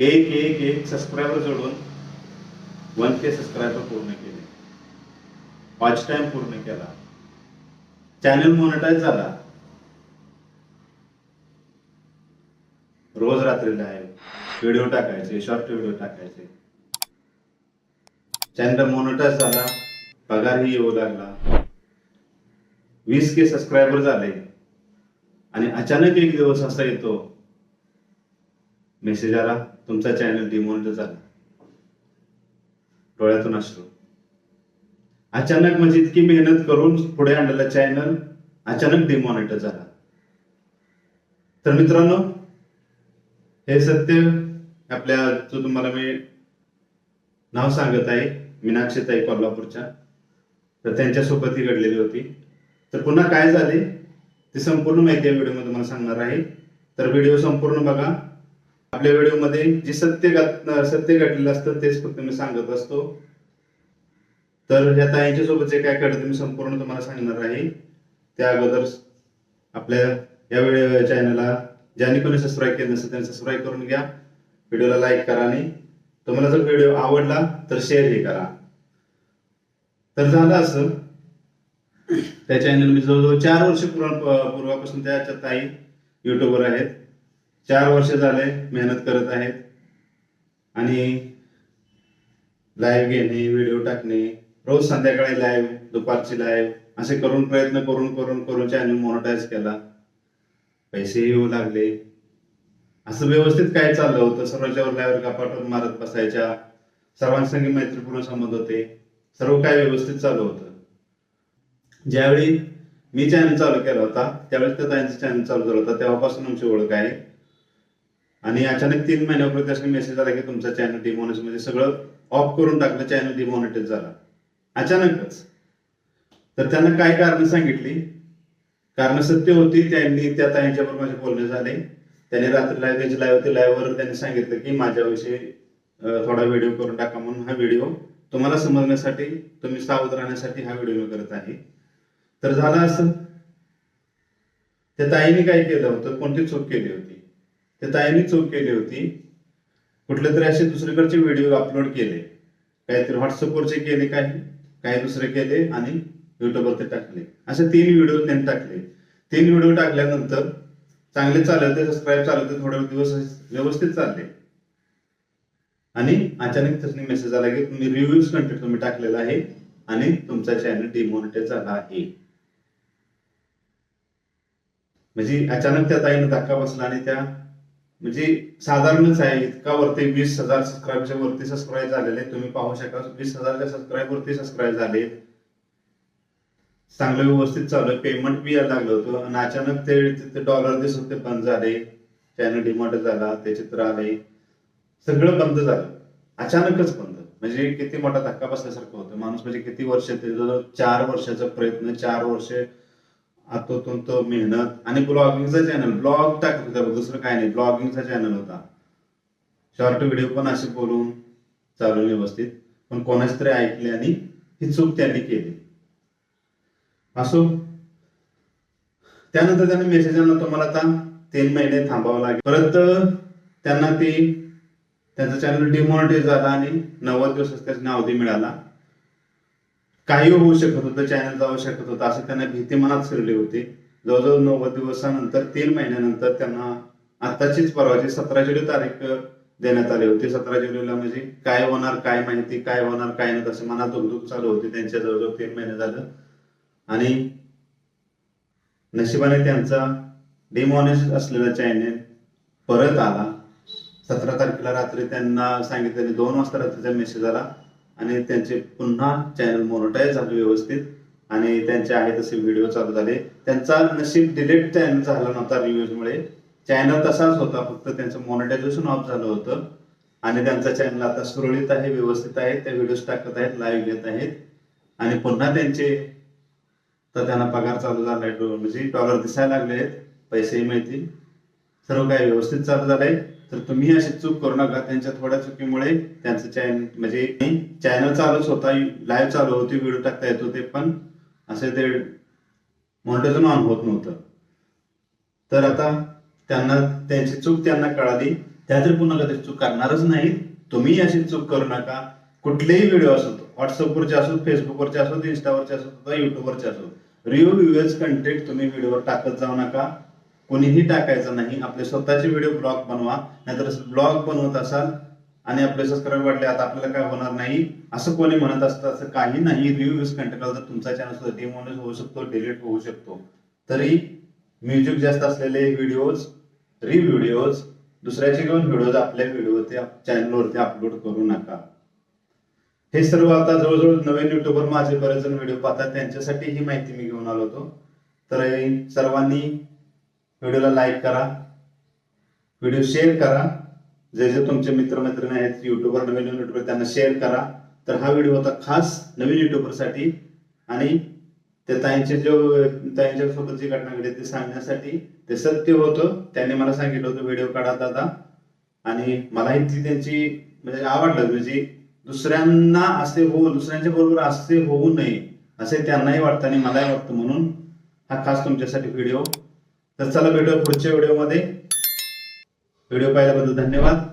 एक एक एक सबस्क्रायबर जोडून वन के सबस्क्रायबर पूर्ण केले. वॉच टाइम पूर्ण केला. चॅनल मोनिटाईज झाला. रोज रात्रीला आहे व्हिडिओ टाकायचे शॉर्ट व्हिडिओ टाकायचे. चॅनल मोनिटाईज झाला. पगारही येऊ लागला. वीस के सबस्क्रायबर झाले. आणि अचानक एक दिवस असा येतो मेसेज आला तुमचा चॅनल डिमोनिटर झाला. डोळ्यातून असलो अचानक म्हणजे इतकी मेहनत करून पुढे आणलेला चॅनल अचानक डिमॉनिटर झाला. तर मित्रांनो हे सत्य आपल्या जो तुम्हाला मी नाव सांगत आहे मीनाक्षीताई कोल्हापूरच्या तर त्यांच्यासोबत ही घडलेली होती. तर पुन्हा काय झाले ते संपूर्ण माहिती या व्हिडिओमध्ये मला सांगणार आहे. तर व्हिडिओ संपूर्ण बघा. आपल्या व्हिडिओमध्ये जे सत्य घात- सत्य घडलेलं असतं तेच फक्त मी सांगत असतो. तर ह्या ताईंच्या सोबत जे काय घडतं मी संपूर्ण तुम्हाला सांगणार आहे. त्या अगोदर आपल्या या व्हिडिओ चॅनलला ज्यांनी कोणी सबस्क्राईब केलं नसेल त्यांनी सबस्क्राईब करून घ्या. व्हिडिओला लाईक करा आणि तुम्हाला जर व्हिडिओ आवडला तर शेअरही करा. तर झालं असं. त्या चॅनल मी जवळजवळ चार वर्ष पूर्ण पूर्वापासून त्याच्या ताई युट्यूबवर आहेत. चार वर्ष झाले मेहनत करत आहेत. आणि लाईव्ह घेणे व्हिडिओ टाकणे रोज संध्याकाळी लाईव्ह दुपारची लाईव्ह असे करून प्रयत्न करून करून करून चॅनल मोनोटाईज केला. पैसे येऊ लागले. असं व्यवस्थित काय चाललं होतं? सर्वांच्यावर लाईव्ह गपाटून मारत बसायच्या. सर्वांसंगी मैत्रीपूर्ण संबंध होते. सर्व काय व्यवस्थित चालू होतं. ज्यावेळी मी चॅनल चालू केला होता त्यावेळेस त्या ताईंचं चॅनल चालू झालं होतं. तेव्हापासून आमची ओळख आहे. आणि अचानक तीन महिन्यापूर्वी त्यासाठी मेसेज आला की तुमचा चॅनल डिमॉनिटाईज म्हणजे सगळं ऑफ करून टाकलं चॅनल डिमॉनिटाईज झाला. अचानकच. तर त्यांना काय कारण सांगितली. कारण सत्य होती त्यांनी त्या ताईंच्याबरोबर माझे बोलणे झाले. त्यांनी रात्री लाईव्ह त्यांची लाईव्ह होती लाईव्हवर त्यांनी सांगितलं की माझ्याविषयी थोडा व्हिडिओ करून टाका म्हणून हा व्हिडिओ तुम्हाला समजण्यासाठी तुम्ही सावध राहण्यासाठी हा व्हिडिओ करत आहे. तर झालं असं. त्या ताईने काय केलं होतं? कोणती चूक केली होती? त्या ताईने चूक केली होती. कुठले तरी असे दुसरीकडचे व्हिडिओ अपलोड केले. काहीतरी व्हॉट्सअपवरचे केले काही काही दुसरे केले आणि युट्यूबवरती टाकले. असे तीन व्हिडिओ त्यांनी टाकले. तीन व्हिडिओ टाकल्यानंतर चांगले चालले सबस्क्राईब चालले थोडे दिवस व्यवस्थित चालले. आणि अचानक त्याने मेसेज आला की तुम्ही रिव्ह्यूज कंटेंट तुम्ही टाकलेला आहे आणि तुमचा चॅनल डिमॉनिटाईज झाला आहे. म्हणजे अचानक त्या ताईनं धक्का बसला आणि त्या म्हणजे साधारणच आहे इतका वरती वीस हजार सबस्क्राईबच्या वरती सबस्क्राईब झालेले तुम्ही पाहू शकाल वीस हजारच्या सबस्क्राईब वरती सबस्क्राईब झाले चांगलं व्यवस्थित चालू आहे. पेमेंट बी यायला लागलं होतं. आणि अचानक ते तिथे डॉलर दिसत होते बंद झाले. चॅनल डिमांड झाला ते चित्र आले. सगळं बंद झालं. अचानकच बंद. म्हणजे किती मोठा धक्का बसल्यासारखं होतं. माणूस म्हणजे किती वर्ष ते चार वर्षाचा प्रयत्न चार वर्ष आतोतून तो मेहनत आणि ब्लॉगिंगचा चॅनल ब्लॉग टाकत होता दुसरं काय नाही. ब्लॉगिंगचा चॅनल होता. शॉर्ट व्हिडिओ पण असे बोलून चालू व्यवस्थित. पण कोणाच तरी ऐकले आणि ही चूक त्यांनी केली. असो. त्यानंतर त्यांना मेसेज आणला तुम्हाला आता तीन महिने थांबावं लागेल. परत त्यांना ते त्यांचा चॅनल डिमॉनिटाईज झाला आणि नव्वद दिवस त्याचा नावधी मिळाला. काही होऊ शकत होतं चॅनल जाऊ शकत होतं असं त्यांना भीती मनात फिरली होती. जवळजवळ नव्वद दिवसानंतर तीन महिन्यानंतर त्यांना आताचीच परवाची सतरा जुलै तारीख देण्यात आली होती. सतरा जुलैला म्हणजे काय होणार काय माहिती काय होणार काय नाही तसं मनात दुखदुख चालू होती. त्यांच्या जवळजवळ तीन महिने झालं. आणि नशिबाने त्यांचा डिमॉनिश असलेला चॅनेल परत आला. सतरा तारखेला रात्री त्यांना सांगितलं दोन वाजता रात्रीचा मेसेज आला. आणि त्यांचे पुन्हा चॅनल मोनोटाईज झाले व्यवस्थित. आणि त्यांचे आहे तसे व्हिडिओ चालू झाले. त्यांचा नशीब डिलीट चॅनल झाला नव्हता रिव्ह्यूजमुळे चॅनल तसाच होता फक्त त्यांचं मॉनिटायझेशन ऑफ झालं होतं. आणि त्यांचा चॅनल आता सुरळीत आहे व्यवस्थित आहे. ते व्हिडिओज टाकत आहेत लाईव्ह घेत आहेत. आणि पुन्हा त्यांचे तर त्यांना पगार चालू झाला म्हणजे डॉलर दिसायला लागले आहेत. पैसेही मिळतील. सर्व काही व्यवस्थित चालू झालंय. तर तुम्ही अशी चूक करू नका. त्यांच्या थोड्या चुकीमुळे त्यांचं चॅनल म्हणजे चॅनल चालूच होता लाईव्ह चालू होती व्हिडिओ टाकता येत होते पण असे ते मॉनिटायझन ऑन होत नव्हतं. तर आता त्यांना त्यांची चूक त्यांना कळाली. त्या तरी पुन्हा कधी चूक करणारच नाही तुम्ही अशी चूक करू नका. कुठलेही व्हिडिओ असो व्हॉट्सअपवरचे असो फेसबुकवरचे असो इंस्टावरचे असो किंवा युट्यूबवरचे असो रिव्ह्यू व्ह्यूअर्स कंटेंट तुम्ही व्हिडिओवर टाकत जाऊ नका. कोणीही टाकायचं नाही. आपले स्वतःचे व्हिडिओ ब्लॉग बनवा. नाहीतर ब्लॉग बनवत असाल आणि आपले सबस्क्राईब वाटले आता आपल्याला काय होणार नाही? असं कोणी म्हणत असतं असं काही नाही. रिव्ह्यूज कंटेंट तर तुमचा चॅनल सुद्धा डिमोनिज होऊ शकतो डिलीट होऊ शकतो. तरी म्युझिक जास्त असलेले व्हिडिओज री व्हिडिओज दुसऱ्याचे घेऊन व्हिडिओज आपल्या व्हिडिओ चॅनलवरती अपलोड करू नका. हे सर्व आता जवळजवळ नवीन युट्यूबवर माझे बरेच जण व्हिडिओ पाहतात. त्यांच्यासाठी ही माहिती मी घेऊन आलो होतो. तर सर्वांनी व्हिडिओला लाईक करा. व्हिडिओ शेअर करा. जे जे तुमचे मित्रमैत्रिणी आहेत युट्यूबवर नवीन नवीन युट्यूबर त्यांना शेअर करा. तर हा व्हिडिओ होता खास नवीन युट्यूबरसाठी आणि त्या ताईंचे जो ताईंच्या सोबत जी घटना घडली ती सांगण्यासाठी ते सत्य होतं. त्यांनी मला सांगितलं होतं व्हिडिओ काढा दादा. आणि मलाही ती त्यांची म्हणजे आवडलं. म्हणजे दुसऱ्यांना असे हो दुसऱ्यांच्या बरोबर असे होऊ नये असे त्यांनाही वाटतं आणि मलाही वाटतं म्हणून हा खास तुमच्यासाठी व्हिडिओ तर चला भेटूया पुढच्या व्हिडिओमध्ये. व्हिडिओ पाहिल्याबद्दल धन्यवाद.